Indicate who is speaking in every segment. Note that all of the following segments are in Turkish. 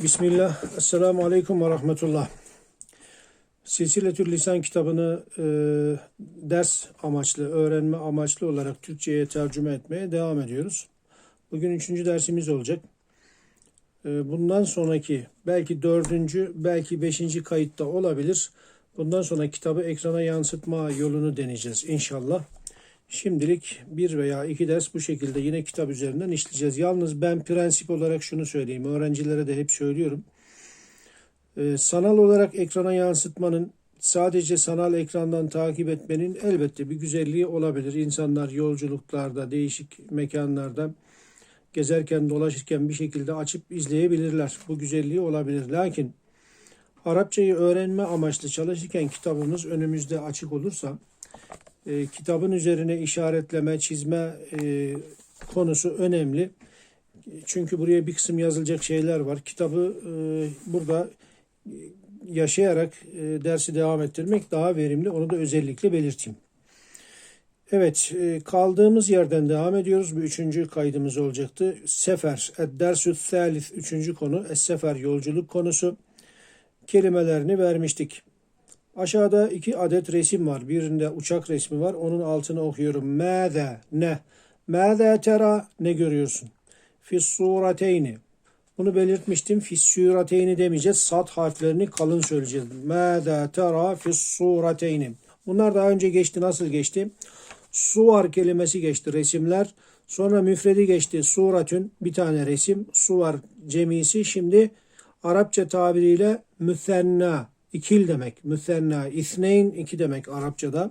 Speaker 1: Bismillah, Esselamu Aleyküm ve Rahmetullah. Silsiletül Lisan kitabını e, ders amaçlı, öğrenme amaçlı olarak Türkçe'ye tercüme etmeye devam ediyoruz. Bugün üçüncü dersimiz olacak. E, bundan sonraki belki dördüncü, belki beşinci kayıtta olabilir. Bundan sonra kitabı ekrana yansıtma yolunu deneyeceğiz inşallah. Şimdilik bir veya iki ders bu şekilde yine kitap üzerinden işleyeceğiz. Yalnız ben prensip olarak şunu söyleyeyim. Öğrencilere de hep söylüyorum. Ee, sanal olarak ekrana yansıtmanın sadece sanal ekrandan takip etmenin elbette bir güzelliği olabilir. İnsanlar yolculuklarda, değişik mekanlarda gezerken, dolaşırken bir şekilde açıp izleyebilirler. Bu güzelliği olabilir. Lakin Arapçayı öğrenme amaçlı çalışırken kitabımız önümüzde açık olursa e, kitabın üzerine işaretleme, çizme e, konusu önemli. Çünkü buraya bir kısım yazılacak şeyler var. Kitabı e, burada yaşayarak e, dersi devam ettirmek daha verimli. Onu da özellikle belirteyim. Evet, e, kaldığımız yerden devam ediyoruz. Bu üçüncü kaydımız olacaktı. Sefer, Ed-Dersü Thalith, üçüncü konu. Es-Sefer, yolculuk konusu. Kelimelerini vermiştik. Aşağıda iki adet resim var. Birinde uçak resmi var. Onun altını okuyorum. Mâze ne? Mâze tera ne görüyorsun? Fis surateyni. Bunu belirtmiştim. Fis surateyni demeyeceğiz. Sat harflerini kalın söyleyeceğiz. Mâze tera fis surateyni. Bunlar daha önce geçti. Nasıl geçti? Suvar kelimesi geçti. Resimler. Sonra müfredi geçti. Suratün bir tane resim. Suvar cemisi. Şimdi Arapça tabiriyle müthenna İkil demek. Müsenna. İsneyn iki demek Arapçada.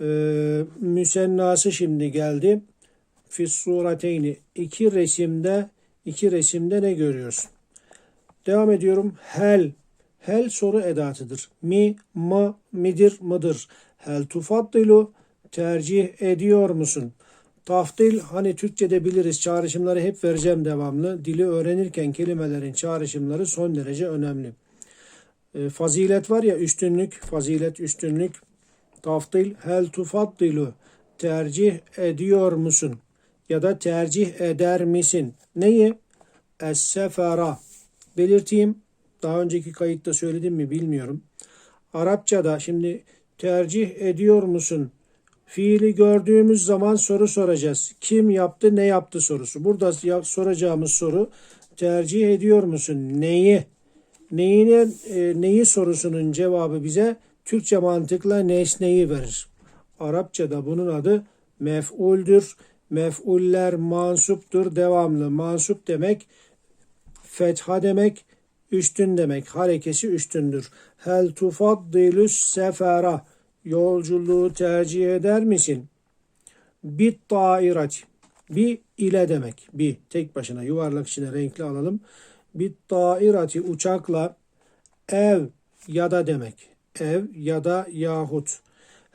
Speaker 1: Ee, müsennası şimdi geldi. Fis surateyni. İki resimde iki resimde ne görüyorsun? Devam ediyorum. Hel. Hel soru edatıdır. Mi, mı, midir, mıdır? Hel tufaddilu tercih ediyor musun? Tafdil hani Türkçe'de biliriz çağrışımları hep vereceğim devamlı. Dili öğrenirken kelimelerin çağrışımları son derece önemli. E, fazilet var ya üstünlük, fazilet üstünlük. Tafdil hel tufaddilu tercih ediyor musun? Ya da tercih eder misin? Neyi? Es-sefera. Belirteyim. Daha önceki kayıtta söyledim mi bilmiyorum. Arapçada şimdi tercih ediyor musun? Fiili gördüğümüz zaman soru soracağız. Kim yaptı, ne yaptı sorusu. Burada soracağımız soru tercih ediyor musun? Neyi? Neyine e, neyi sorusunun cevabı bize Türkçe mantıkla nesneyi verir. Arapçada bunun adı mef'uldür. Mef'uller mansuptur, devamlı. Mansup demek fetha demek, üstün demek. Harekesi üstündür. Hel tufaddilus sefera. Yolculuğu tercih eder misin? Bit dairat. Bir ile demek. Bir tek başına yuvarlak içine renkli alalım bit dairati uçakla ev ya da demek. Ev ya da yahut.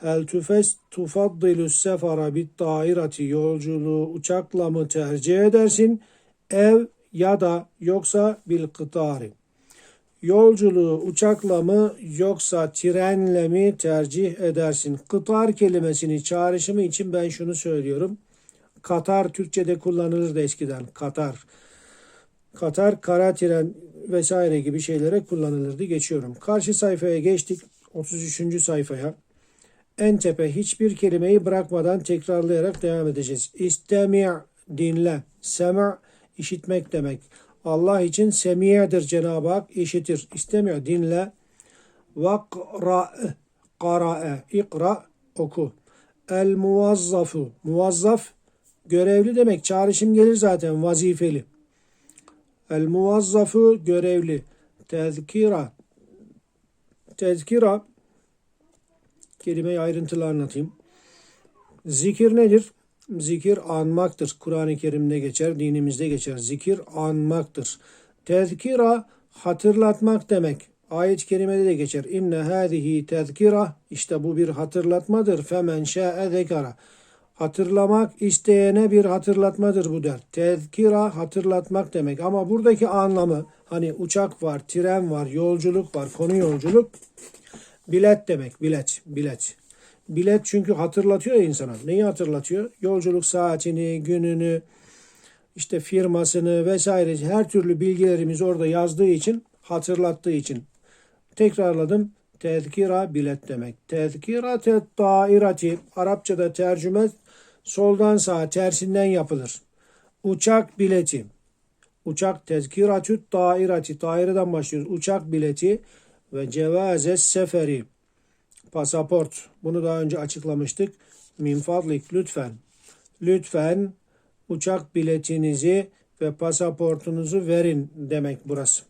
Speaker 1: El tüfes tufaddilu sefara bit dairati yolculuğu uçakla mı tercih edersin? Ev ya da yoksa bil kıtari. Yolculuğu uçakla mı yoksa trenle mi tercih edersin? Kıtar kelimesini çağrışımı için ben şunu söylüyorum. Katar Türkçe'de kullanılırdı eskiden. Katar. Katar, kara tren vesaire gibi şeylere kullanılırdı. Geçiyorum. Karşı sayfaya geçtik. 33. sayfaya. En tepe hiçbir kelimeyi bırakmadan tekrarlayarak devam edeceğiz. İstemi' dinle. Sema' işitmek demek. Allah için semiyedir Cenab-ı Hak işitir. İstemi' dinle. Vakra qara'e ikra oku. El muvazzafu muvazzaf görevli demek. Çağrışım gelir zaten vazifeli. El muvazzafu görevli. Tezkira. Tezkira kelimeyi ayrıntılı anlatayım. Zikir nedir? Zikir anmaktır. Kur'an-ı Kerim'de geçer, dinimizde geçer. Zikir anmaktır. Tezkira hatırlatmak demek. Ayet-i kerimede de geçer. İnne hâzihi tezkira. İşte bu bir hatırlatmadır. Femen şâ'e zekara. Hatırlamak isteyene bir hatırlatmadır bu der. Tezkira hatırlatmak demek. Ama buradaki anlamı hani uçak var, tren var, yolculuk var, konu yolculuk. Bilet demek. Bilet. Bilet. Bilet çünkü hatırlatıyor insana. Neyi hatırlatıyor? Yolculuk saatini, gününü, işte firmasını vesaire her türlü bilgilerimiz orada yazdığı için hatırlattığı için tekrarladım. Tezkira bilet demek. Tezkirate dairati Arapçada tercüme soldan sağa tersinden yapılır. Uçak bileti. Uçak tezkiratü dairati. Daireden başlıyoruz. Uçak bileti ve cevazes seferi. Pasaport. Bunu daha önce açıklamıştık. Min lütfen. Lütfen uçak biletinizi ve pasaportunuzu verin demek burası.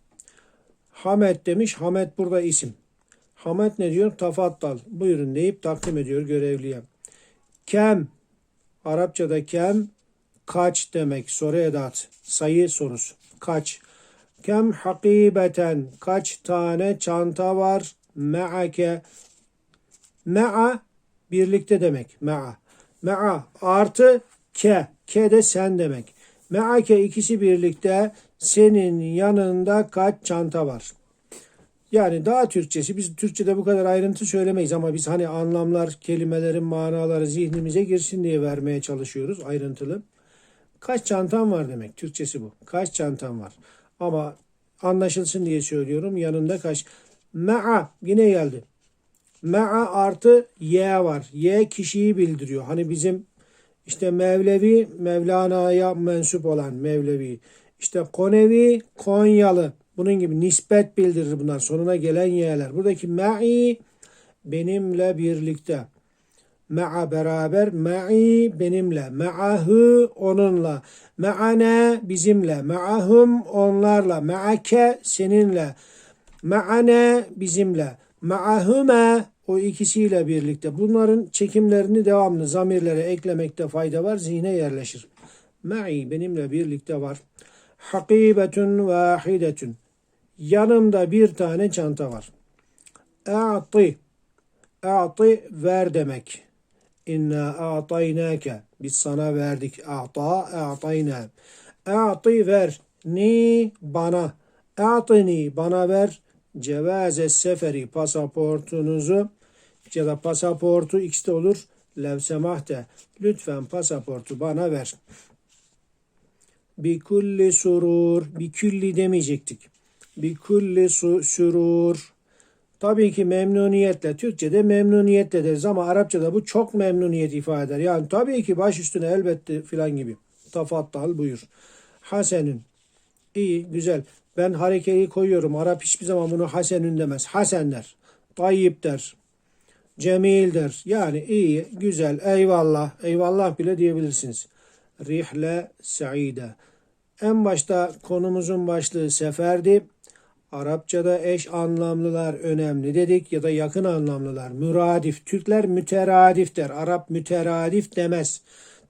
Speaker 1: Hamet demiş. Hamet burada isim. Hamet ne diyor? Tafattal. Buyurun deyip takdim ediyor görevliye. Kem. Arapçada kem kaç demek. Soru edat. Sayı sorusu. Kaç. Kem hakibeten. Kaç tane çanta var? Me'ake. Me'a birlikte demek. Me'a. Me'a artı ke. Ke de sen demek. Me'ake ikisi birlikte senin yanında kaç çanta var? Yani daha Türkçesi biz Türkçe'de bu kadar ayrıntı söylemeyiz ama biz hani anlamlar, kelimelerin manaları zihnimize girsin diye vermeye çalışıyoruz ayrıntılı. Kaç çantam var demek. Türkçesi bu. Kaç çantam var. Ama anlaşılsın diye söylüyorum. Yanında kaç. Me'a yine geldi. Me'a artı Y var. Y kişiyi bildiriyor. Hani bizim işte Mevlevi, Mevlana'ya mensup olan Mevlevi. İşte Konevi, Konyalı. Bunun gibi nispet bildirir bunlar. Sonuna gelen y'ler. Buradaki ma'i benimle birlikte. Ma'a beraber, ma'i benimle, ma'ahu onunla, ma'ane bizimle, ma'ahum onlarla, ma'ake seninle, ma'ane bizimle, ma'ahume o ikisiyle birlikte. Bunların çekimlerini devamlı zamirlere eklemekte fayda var. Zihne yerleşir. Ma'i benimle birlikte var. Hakibetun vahidetun. Yanımda bir tane çanta var. A'ti. A'ti ver demek. İnna a'taynake. Biz sana verdik. A'ta a'tayna. A'ti ver. Ni bana. A'tini bana ver. Cevaze seferi pasaportunuzu ya da pasaportu ikisi de olur. Levsemahte. Lütfen pasaportu bana ver. Bi kulli surur. Bi külli demeyecektik. Bi kulli su, sürur. Tabii ki memnuniyetle. Türkçe'de memnuniyetle deriz ama Arapçada bu çok memnuniyet ifade eder. Yani tabii ki baş üstüne elbette filan gibi. Tafattal buyur. Hasenün. İyi, güzel. Ben harekeyi koyuyorum. Arap hiçbir zaman bunu hasenün demez. Hasen der. Tayyip der. Cemil der. Yani iyi, güzel, eyvallah, eyvallah bile diyebilirsiniz. Rihle Saide. En başta konumuzun başlığı seferdi. Arapçada eş anlamlılar önemli dedik ya da yakın anlamlılar. Müradif. Türkler müteradif der. Arap müteradif demez.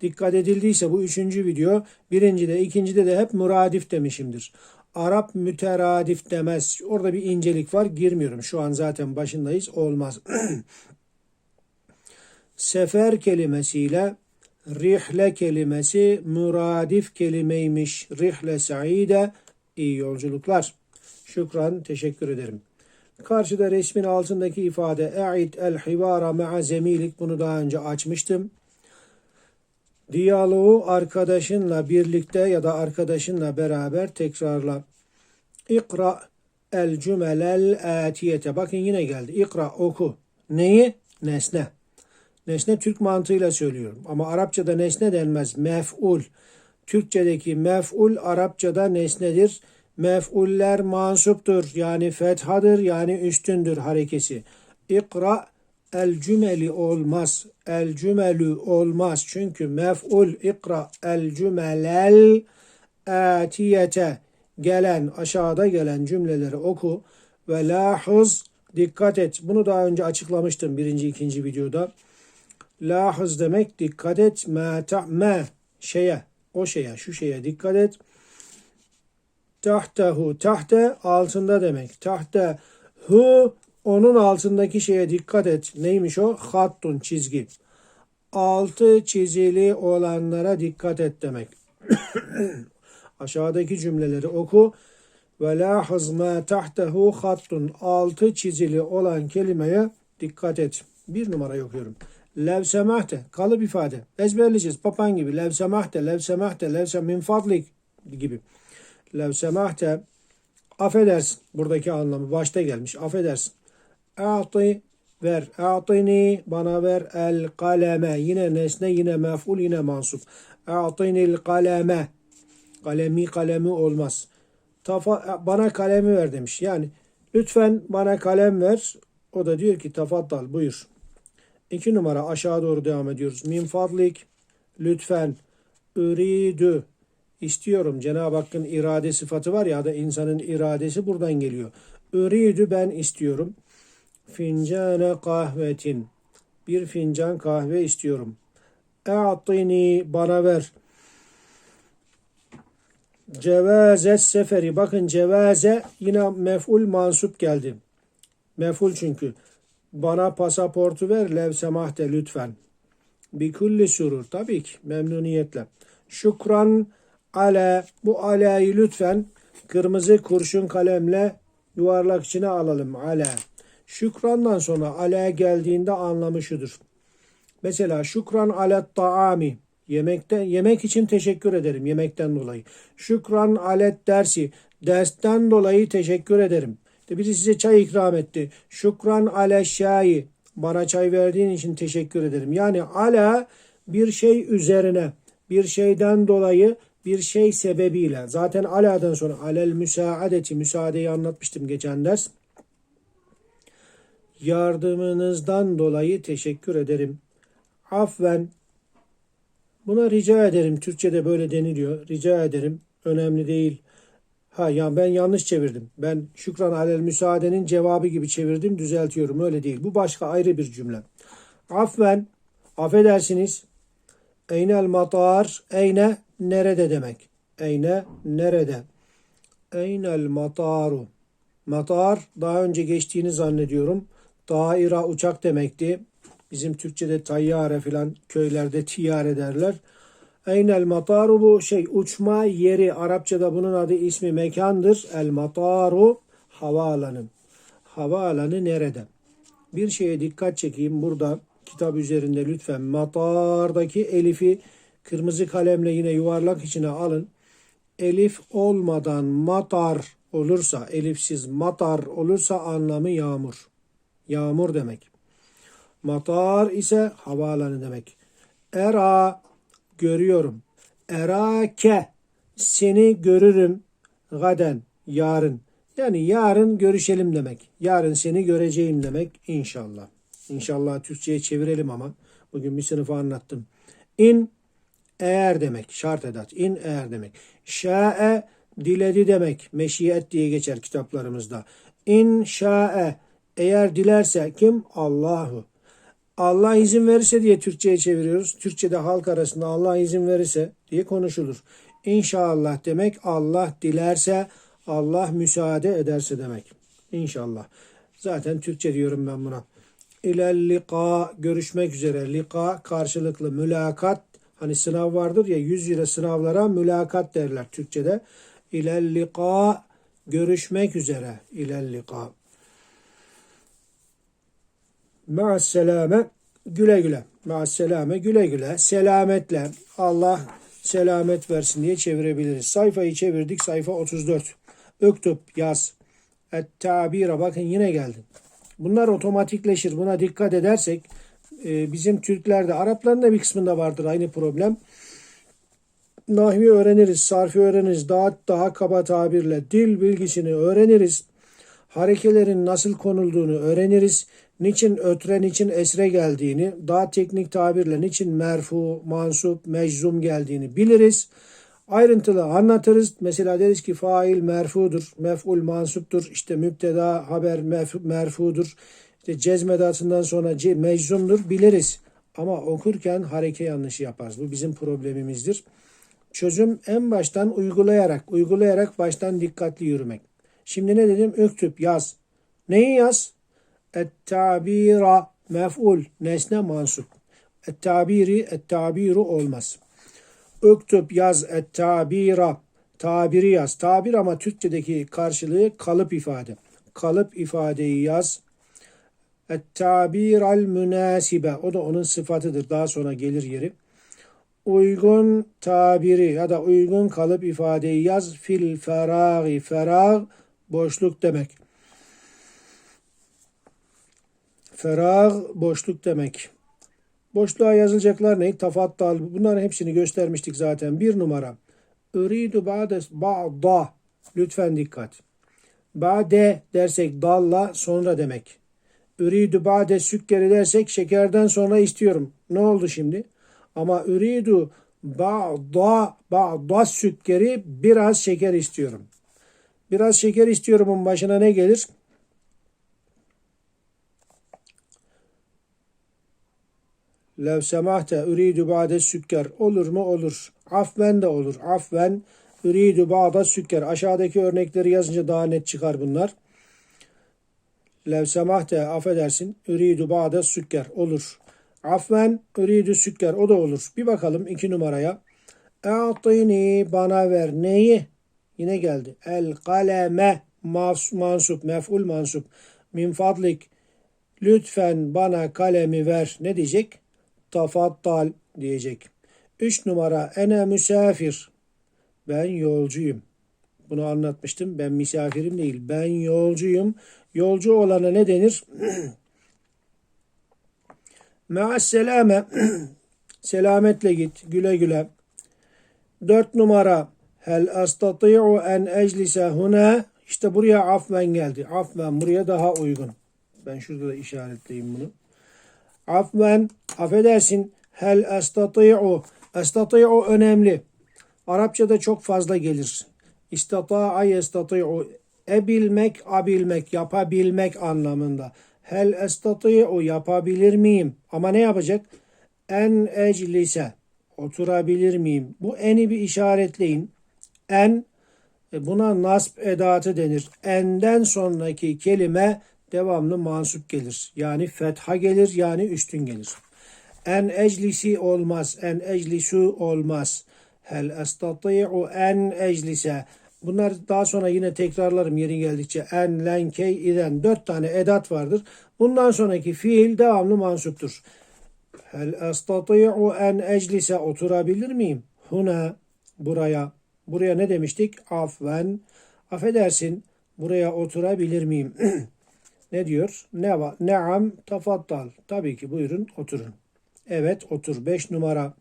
Speaker 1: Dikkat edildiyse bu üçüncü video birincide ikincide de hep müradif demişimdir. Arap müteradif demez. Orada bir incelik var. Girmiyorum. Şu an zaten başındayız. Olmaz. Sefer kelimesiyle rihle kelimesi müradif kelimeymiş. Rihle saide iyi yolculuklar. Şükran teşekkür ederim. Karşıda resmin altındaki ifade e'id el hivara ma'a zemilik bunu daha önce açmıştım. Diyaloğu arkadaşınla birlikte ya da arkadaşınla beraber tekrarla. İkra el cümelel atiyete. Bakın yine geldi. İkra oku. Neyi? Nesne. Nesne Türk mantığıyla söylüyorum. Ama Arapçada nesne denmez. Mef'ul. Türkçedeki mef'ul Arapçada nesnedir. Mef'uller mansuptur. Yani fethadır yani üstündür harekesi. İkra el cümeli olmaz. El cümelü olmaz. Çünkü mef'ul ikra el cümelel atiyete gelen aşağıda gelen cümleleri oku ve lahız dikkat et. Bunu daha önce açıklamıştım birinci ikinci videoda. Lahız demek dikkat et. Ma ta ma şeye o şeye şu şeye dikkat et. Tahtehu tahte altında demek. Tahte hu onun altındaki şeye dikkat et. Neymiş o? Hattun çizgi. Altı çizili olanlara dikkat et demek. Aşağıdaki cümleleri oku. Ve lahız ma tahtehu hattun. Altı çizili olan kelimeye dikkat et. Bir numara okuyorum. Lev semahte kalıp ifade. Ezberleyeceğiz. Papan gibi. Lev semahte, lev semahte, lev sem min fadlik gibi. Lev semahte affedersin. Buradaki anlamı başta gelmiş. Affedersin. A'ti ver. A'tini bana ver. El kaleme. Yine nesne, yine mef'ul, yine mansup. A'tinil kaleme. Kalemi kalemi olmaz. Tafa, bana kalemi ver demiş. Yani lütfen bana kalem ver. O da diyor ki tafaddal buyur. İki numara aşağı doğru devam ediyoruz. Min fadlik lütfen üridü istiyorum. Cenab-ı Hakk'ın irade sıfatı var ya da insanın iradesi buradan geliyor. Üridü ben istiyorum. Fincane kahvetin. Bir fincan kahve istiyorum. E'atini bana ver. Cevazet seferi. Bakın cevaze yine mef'ul mansup geldi. Mef'ul çünkü. Bana pasaportu ver lev semahte lütfen. Bikulli surur. Tabii ki memnuniyetle. Şükran ale. Bu aleyi lütfen kırmızı kurşun kalemle yuvarlak içine alalım. Ale. Şükrandan sonra ale geldiğinde anlamı şudur. Mesela şükran alet taami. Yemekten yemek için teşekkür ederim yemekten dolayı. Şükran alet dersi. Dersten dolayı teşekkür ederim. İşte biri size çay ikram etti. Şükran ale şayi. Bana çay verdiğin için teşekkür ederim. Yani ala bir şey üzerine, bir şeyden dolayı, bir şey sebebiyle. Zaten aladan sonra alel müsaadeti, müsaadeyi anlatmıştım geçen ders. Yardımınızdan dolayı teşekkür ederim. Afven. Buna rica ederim. Türkçe'de böyle deniliyor. Rica ederim. Önemli değil. Ha ya ben yanlış çevirdim. Ben şükran alel müsaadenin cevabı gibi çevirdim. Düzeltiyorum. Öyle değil. Bu başka ayrı bir cümle. Afven. Affedersiniz. Eynel matar. Eyne nerede demek. Eyne nerede. Eynel mataru. Matar daha önce geçtiğini zannediyorum. Daira uçak demekti. Bizim Türkçe'de tayyare filan köylerde tiyare derler. Eynel mataru bu şey uçma yeri. Arapçada bunun adı ismi mekandır. El mataru havaalanı. Havaalanı nerede? Bir şeye dikkat çekeyim burada kitap üzerinde lütfen. Matardaki elifi kırmızı kalemle yine yuvarlak içine alın. Elif olmadan matar olursa, elifsiz matar olursa anlamı yağmur. Yağmur demek. Matar ise havaalanı demek. Era görüyorum. Erake seni görürüm gaden yarın. Yani yarın görüşelim demek. Yarın seni göreceğim demek inşallah. İnşallah Türkçe'ye çevirelim ama bugün bir sınıfı anlattım. İn eğer demek şart edat. İn eğer demek. Şa'e diledi demek. Meşiyet diye geçer kitaplarımızda. İn şa'e eğer dilerse kim? Allahu. Allah izin verirse diye Türkçe'ye çeviriyoruz. Türkçe'de halk arasında Allah izin verirse diye konuşulur. İnşallah demek Allah dilerse, Allah müsaade ederse demek. İnşallah. Zaten Türkçe diyorum ben buna. İlel lika görüşmek üzere. Lika karşılıklı mülakat. Hani sınav vardır ya yüz lira sınavlara mülakat derler Türkçe'de. İlel lika görüşmek üzere. İlel lika. Ma'asselame güle güle. Ma'asselame güle güle. Selametle. Allah selamet versin diye çevirebiliriz. Sayfayı çevirdik. Sayfa 34. Öktüp yaz. Et tabira bakın yine geldi. Bunlar otomatikleşir. Buna dikkat edersek e, bizim Türklerde, Arapların da bir kısmında vardır aynı problem. Nahvi öğreniriz, sarfi öğreniriz, daha daha kaba tabirle dil bilgisini öğreniriz. Harekelerin nasıl konulduğunu öğreniriz. Niçin ötre, niçin esre geldiğini, daha teknik tabirle niçin merfu, mansup, meczum geldiğini biliriz. Ayrıntılı anlatırız. Mesela deriz ki fail merfudur, mef'ul mansuptur, işte müpteda haber mef, merfudur. İşte cezmedatından sonra ce, meczumdur biliriz. Ama okurken hareke yanlışı yaparız. Bu bizim problemimizdir. Çözüm en baştan uygulayarak, uygulayarak baştan dikkatli yürümek. Şimdi ne dedim? Öktüp yaz. Neyi yaz? Et-tabira mef'ul nesne mansup. Et-tabiri et-tabiru olmaz. Öktüp yaz et-tabira tabiri yaz. Tabir ama Türkçedeki karşılığı kalıp ifade. Kalıp ifadeyi yaz. Et-tabir münasibe. O da onun sıfatıdır. Daha sonra gelir yeri. Uygun tabiri ya da uygun kalıp ifadeyi yaz. Fil feragi. Ferag boşluk demek. Ferag boşluk demek. Boşluğa yazılacaklar ne? Tafattal. Bunların hepsini göstermiştik zaten. Bir numara. Üridu ba'de ba'da. Lütfen dikkat. Ba'de dersek dalla sonra demek. Üridu ba'de sükkeri dersek şekerden sonra istiyorum. Ne oldu şimdi? Ama üridu ba'da ba'da sükkeri biraz şeker istiyorum. Biraz şeker istiyorumun başına ne gelir? Lev semahte üridu ba'de sükker. Olur mu? Olur. Afven de olur. Afven üridu ba'da sükker. Aşağıdaki örnekleri yazınca daha net çıkar bunlar. Lev semahte affedersin. Üridu ba'da sükker. Olur. Afven üridu sükker. O da olur. Bir bakalım iki numaraya. E'tini bana ver. Neyi? Yine geldi. El kaleme mansup. Mef'ul mansup. Min fadlik. Lütfen bana kalemi ver. Ne diyecek? Tafattal diyecek. Üç numara ene misafir. Ben yolcuyum. Bunu anlatmıştım. Ben misafirim değil. Ben yolcuyum. Yolcu olana ne denir? Me'as selame. Selametle git. Güle güle. Dört numara. Hel astati'u en eclise huna. İşte buraya afven geldi. Afven buraya daha uygun. Ben şurada da işaretleyeyim bunu. Afven, affedersin. Hel estati'u. Estati'u önemli. Arapçada çok fazla gelir. İstata'a yestati'u. Ebilmek, abilmek, yapabilmek anlamında. Hel estati'u yapabilir miyim? Ama ne yapacak? En eclise. Oturabilir miyim? Bu eni bir işaretleyin. En buna nasb edatı denir. Enden sonraki kelime devamlı mansup gelir. Yani fetha gelir yani üstün gelir. En eclisi olmaz. En eclisu olmaz. Hel estati'u en eclise. Bunlar daha sonra yine tekrarlarım yeri geldikçe. En, len, key, iden. Dört tane edat vardır. Bundan sonraki fiil devamlı mansuptur. Hel estati'u en eclise. Oturabilir miyim? Huna. Buraya. Buraya ne demiştik? Afven. Affedersin. Buraya oturabilir miyim? ne diyor? Ne? Neam tafaddal. Tabii ki buyurun oturun. Evet otur. Beş numara.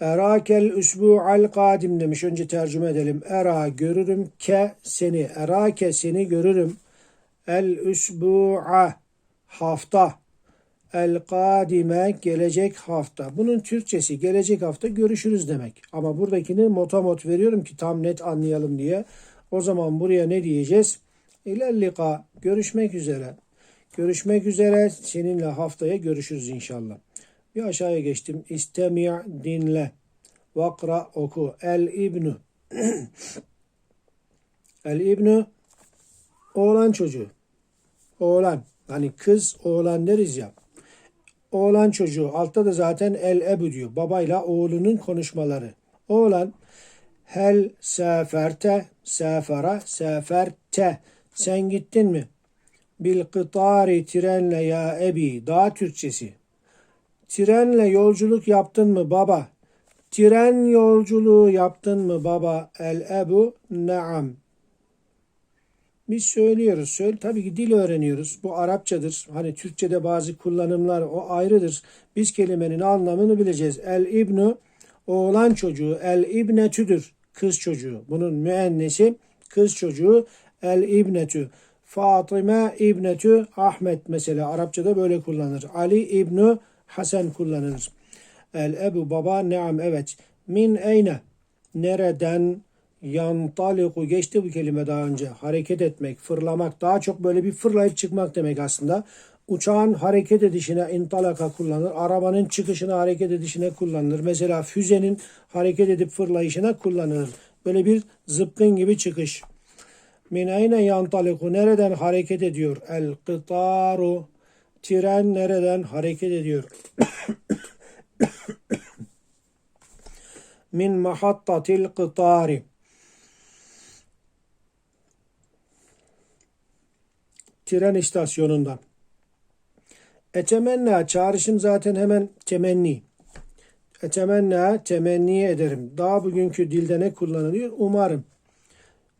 Speaker 1: Erakel üsbu'al kadim demiş. Önce tercüme edelim. Era görürüm ke seni. Erake seni görürüm. El üsbu'a hafta. El kadime gelecek hafta. Bunun Türkçesi gelecek hafta görüşürüz demek. Ama buradakini motamot veriyorum ki tam net anlayalım diye. O zaman buraya ne diyeceğiz? İlellika görüşmek üzere. Görüşmek üzere seninle haftaya görüşürüz inşallah. Bir aşağıya geçtim. İstemi' dinle. Vakra oku. El ibnu. El ibnu oğlan çocuğu. Oğlan. Hani kız oğlan deriz ya. Oğlan çocuğu. Altta da zaten el ebu diyor. Babayla oğlunun konuşmaları. Oğlan hel seferte sefera seferte sen gittin mi? Bil kıtari trenle ya ebi. Daha Türkçesi. Trenle yolculuk yaptın mı baba? Tren yolculuğu yaptın mı baba? El ebu naam. Biz söylüyoruz. Söyle, tabii ki dil öğreniyoruz. Bu Arapçadır. Hani Türkçe'de bazı kullanımlar o ayrıdır. Biz kelimenin anlamını bileceğiz. El ibnu oğlan çocuğu. El ibnetüdür. Kız çocuğu. Bunun müennesi kız çocuğu. El ibnetü. Fatıma ibnetü Ahmet mesela Arapçada böyle kullanılır. Ali ibnu Hasan kullanılır. El ebu baba neam evet. Min eyne nereden yantaliku geçti bu kelime daha önce. Hareket etmek, fırlamak daha çok böyle bir fırlayıp çıkmak demek aslında. Uçağın hareket edişine intalaka kullanılır. Arabanın çıkışına hareket edişine kullanılır. Mesela füzenin hareket edip fırlayışına kullanılır. Böyle bir zıpkın gibi çıkış. Min ayne yantaliku nereden hareket ediyor? El kıtaru tren nereden hareket ediyor? Min mahattatil kıtari tren istasyonundan. Etemenna çağrışım zaten hemen temenni. Etemenna temenni ederim. Daha bugünkü dilde ne kullanılıyor? Umarım.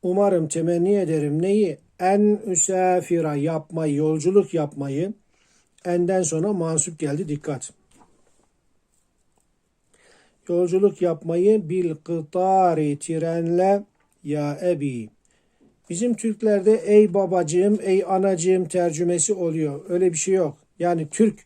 Speaker 1: Umarım temenni ederim. Neyi? En üsafira yapmayı, yolculuk yapmayı. Enden sonra mansup geldi. Dikkat. Yolculuk yapmayı bil kıtari trenle ya ebi. Bizim Türklerde ey babacığım, ey anacığım tercümesi oluyor. Öyle bir şey yok. Yani Türk,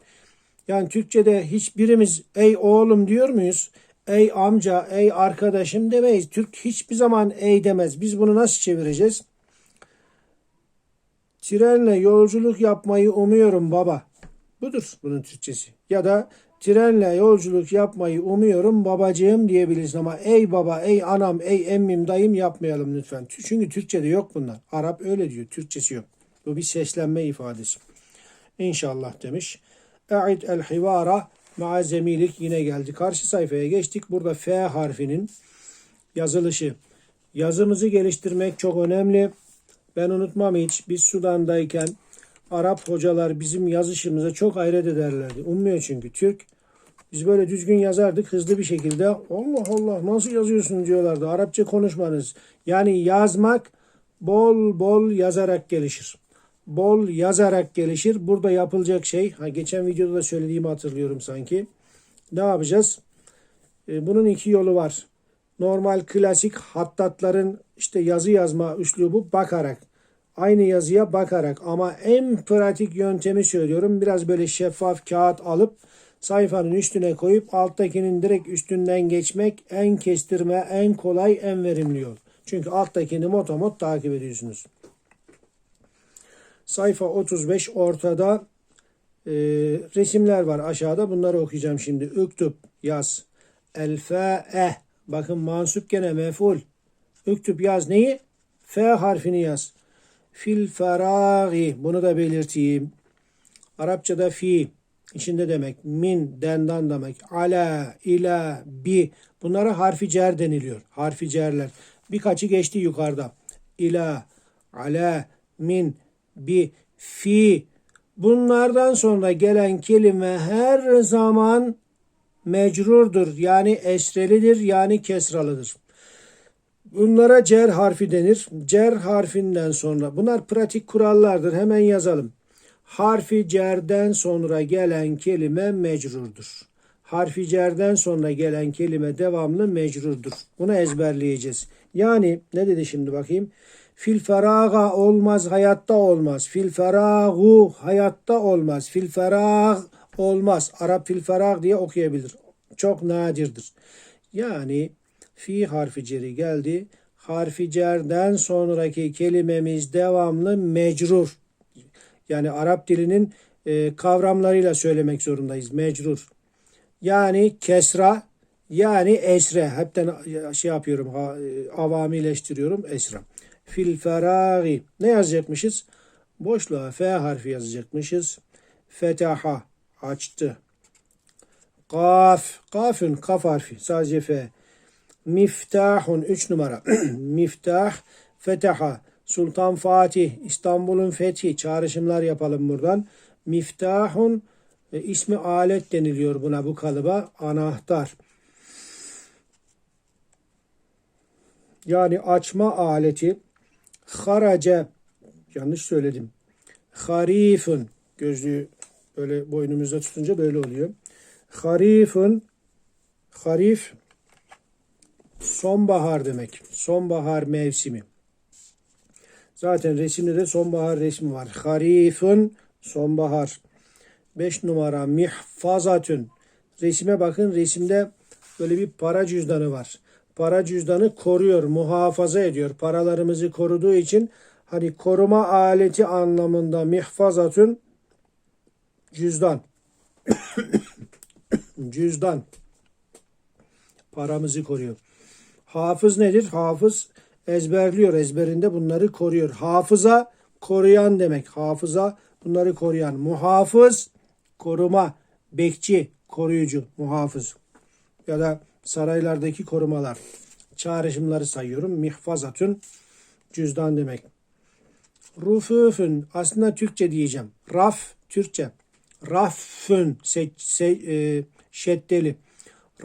Speaker 1: yani Türkçe'de hiçbirimiz ey oğlum diyor muyuz? Ey amca, ey arkadaşım demeyiz. Türk hiçbir zaman ey demez. Biz bunu nasıl çevireceğiz? Trenle yolculuk yapmayı umuyorum baba. Budur bunun Türkçesi. Ya da trenle yolculuk yapmayı umuyorum babacığım diyebiliriz ama ey baba, ey anam, ey emmim, dayım yapmayalım lütfen. Çünkü Türkçe'de yok bunlar. Arap öyle diyor. Türkçesi yok. Bu bir seslenme ifadesi. İnşallah demiş. E'id el hivara ma'a zemilik yine geldi. Karşı sayfaya geçtik. Burada F harfinin yazılışı. Yazımızı geliştirmek çok önemli. Ben unutmam hiç. Biz Sudan'dayken Arap hocalar bizim yazışımıza çok hayret ederlerdi. Ummuyor çünkü. Türk biz böyle düzgün yazardık hızlı bir şekilde. Allah Allah nasıl yazıyorsun diyorlardı. Arapça konuşmanız. Yani yazmak bol bol yazarak gelişir. Bol yazarak gelişir. Burada yapılacak şey, ha geçen videoda da söylediğimi hatırlıyorum sanki. Ne yapacağız? E, bunun iki yolu var. Normal klasik hattatların işte yazı yazma üslubu bakarak. Aynı yazıya bakarak ama en pratik yöntemi söylüyorum. Biraz böyle şeffaf kağıt alıp sayfanın üstüne koyup alttakinin direkt üstünden geçmek en kestirme, en kolay, en verimli yol. Çünkü alttakini motomot takip ediyorsunuz. Sayfa 35 ortada e, resimler var aşağıda. Bunları okuyacağım şimdi. Üktüp yaz. Elfa'e. Bakın mansup gene meful. Üktüp yaz neyi? F harfini yaz. Fil feragi. Bunu da belirteyim. Arapçada fi içinde demek. Min dendan demek. Ala, ila, bi. Bunlara harfi cer deniliyor. Harfi cerler. Birkaçı geçti yukarıda. İla, ala, min, bi, fi. Bunlardan sonra gelen kelime her zaman mecrurdur. Yani esrelidir yani kesralıdır. Bunlara cer harfi denir. Cer harfinden sonra bunlar pratik kurallardır. Hemen yazalım. Harfi cerden sonra gelen kelime mecrurdur. Harfi cerden sonra gelen kelime devamlı mecrurdur. Bunu ezberleyeceğiz. Yani ne dedi şimdi bakayım? Fil feraga olmaz, hayatta olmaz. Fil feragu hayatta olmaz. Fil ferag olmaz. Arap fil ferag diye okuyabilir. Çok nadirdir. Yani fi harfi ceri geldi. Harfi cerden sonraki kelimemiz devamlı mecrur. Yani Arap dilinin e, kavramlarıyla söylemek zorundayız. Mecrur. Yani kesra, yani esre. Hepten şey yapıyorum, e, avamileştiriyorum esra. Fil feragi. Ne yazacakmışız? Boşluğa F harfi yazacakmışız. Fetaha. Açtı. Kaf. Kafün kaf harfi. Sadece F. Miftahun. Üç numara. Miftah. Fetaha. Sultan Fatih. İstanbul'un fethi. Çağrışımlar yapalım buradan. Miftahun. E, ismi alet deniliyor buna bu kalıba. Anahtar. Yani açma aleti. Harace. Yanlış söyledim. Harifun. Gözlüğü böyle boynumuzda tutunca böyle oluyor. Harifun. Harif. Sonbahar demek. Sonbahar mevsimi. Zaten resimde de sonbahar resmi var. Harifun. Sonbahar. 5 numara mihfazatün. Resime bakın. Resimde böyle bir para cüzdanı var. Para cüzdanı koruyor, muhafaza ediyor. Paralarımızı koruduğu için hani koruma aleti anlamında mihfazatün cüzdan. cüzdan. Paramızı koruyor. Hafız nedir? Hafız ezberliyor. Ezberinde bunları koruyor. Hafıza koruyan demek. Hafıza bunları koruyan. Muhafız koruma. Bekçi, koruyucu, muhafız. Ya da saraylardaki korumalar. Çağrışımları sayıyorum. Mihfazatün cüzdan demek. Rufüfün aslında Türkçe diyeceğim. Raf Türkçe. Raffün se, se, e, şeddeli.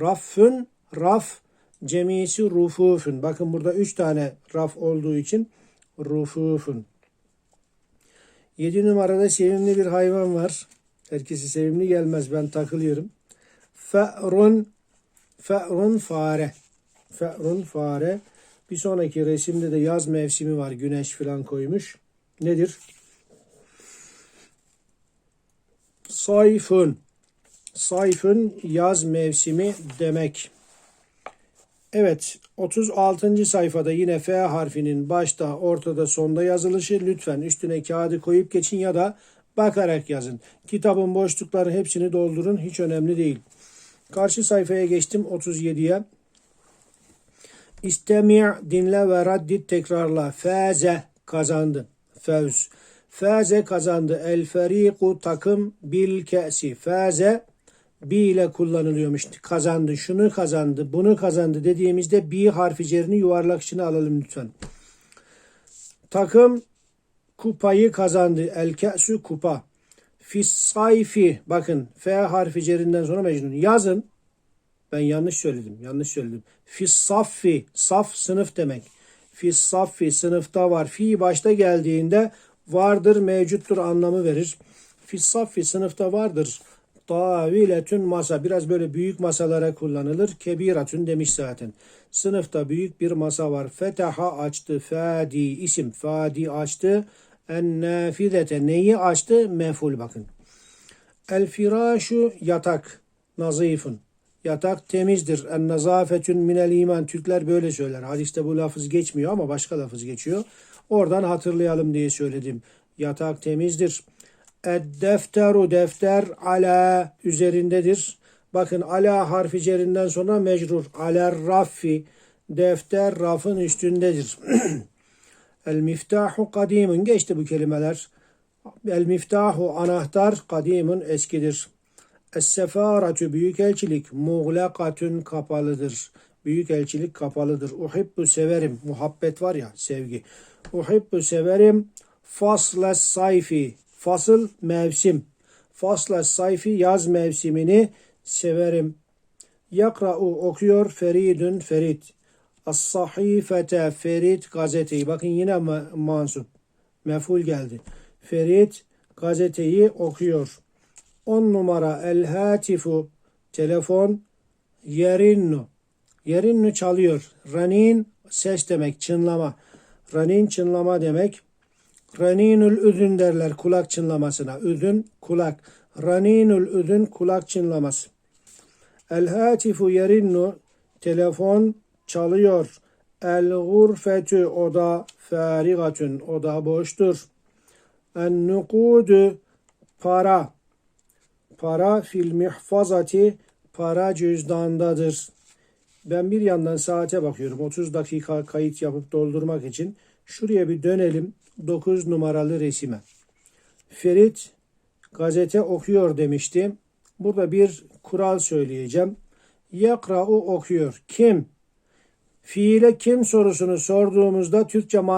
Speaker 1: Raffün raf cemisi rufufun. Bakın burada üç tane raf olduğu için rufufun. Yedi numarada sevimli bir hayvan var. Herkesi sevimli gelmez ben takılıyorum. Fe'run fe'run fare. Fe'run fare. Bir sonraki resimde de yaz mevsimi var. Güneş falan koymuş. Nedir? Sayfın. Sayfın yaz mevsimi demek. Evet 36. sayfada yine F harfinin başta, ortada, sonda yazılışı. Lütfen üstüne kağıdı koyup geçin ya da bakarak yazın. Kitabın boşlukları hepsini doldurun. Hiç önemli değil. Karşı sayfaya geçtim 37'ye. İstemi' dinle ve raddit tekrarla. Faze kazandı. Fevz. Faze kazandı. El feriku takım bil ke'si. Faze bi ile kullanılıyormuş. Kazandı, şunu kazandı, bunu kazandı dediğimizde bi harfi cerini yuvarlak içine alalım lütfen. Takım kupayı kazandı. El ke'su kupa. Fis sayfi bakın F harfi cerinden sonra mecnun. Yazın. Ben yanlış söyledim. Yanlış söyledim. Fis saffi. Saf sınıf demek. Fis saffi sınıfta var. Fi başta geldiğinde vardır mevcuttur anlamı verir. Fis saffi sınıfta vardır. Taviletün masa. Biraz böyle büyük masalara kullanılır. Kebiratün demiş zaten. Sınıfta büyük bir masa var. Fetaha açtı. Fadi isim. Fadi açtı. En nafidete. Neyi açtı? Meful bakın. El firâşu yatak. Nazifun. Yatak temizdir. En nazafetün minel iman. Türkler böyle söyler. Hadiste bu lafız geçmiyor ama başka lafız geçiyor. Oradan hatırlayalım diye söyledim. Yatak temizdir. Ed defteru defter ala üzerindedir. Bakın ala harfi cerinden sonra mecrur. Aler raffi defter rafın üstündedir. El miftahu kadimun geçti bu kelimeler. El miftahu anahtar kadimun eskidir. Es sefaretü büyükelçilik muğlakatün kapalıdır. Büyükelçilik kapalıdır. Uhibbu severim. Muhabbet var ya sevgi. Uhibbu severim. Fasles sayfi. Fasıl mevsim. Fasles sayfi yaz mevsimini severim. Yakra'u okuyor Feridun Ferit. As-sahifete Ferit gazeteyi. Bakın yine ma- mansup. Meful geldi. Ferit gazeteyi okuyor. 10 numara el hatifu telefon yerinnu. Yerinnu çalıyor. Ranin ses demek çınlama. Ranin çınlama demek. Raninül üdün derler kulak çınlamasına. Üdün kulak. Raninül üdün kulak çınlaması. El hatifu yerinnu telefon çalıyor. El gurfetü oda farigatün oda boştur. En nukudu para para fil mihfazati para cüzdandadır. Ben bir yandan saate bakıyorum. 30 dakika kayıt yapıp doldurmak için. Şuraya bir dönelim. 9 numaralı resime. Ferit gazete okuyor demiştim. Burada bir kural söyleyeceğim. Yakra'u okuyor. Kim? Fiile kim sorusunu sorduğumuzda Türkçe mantığı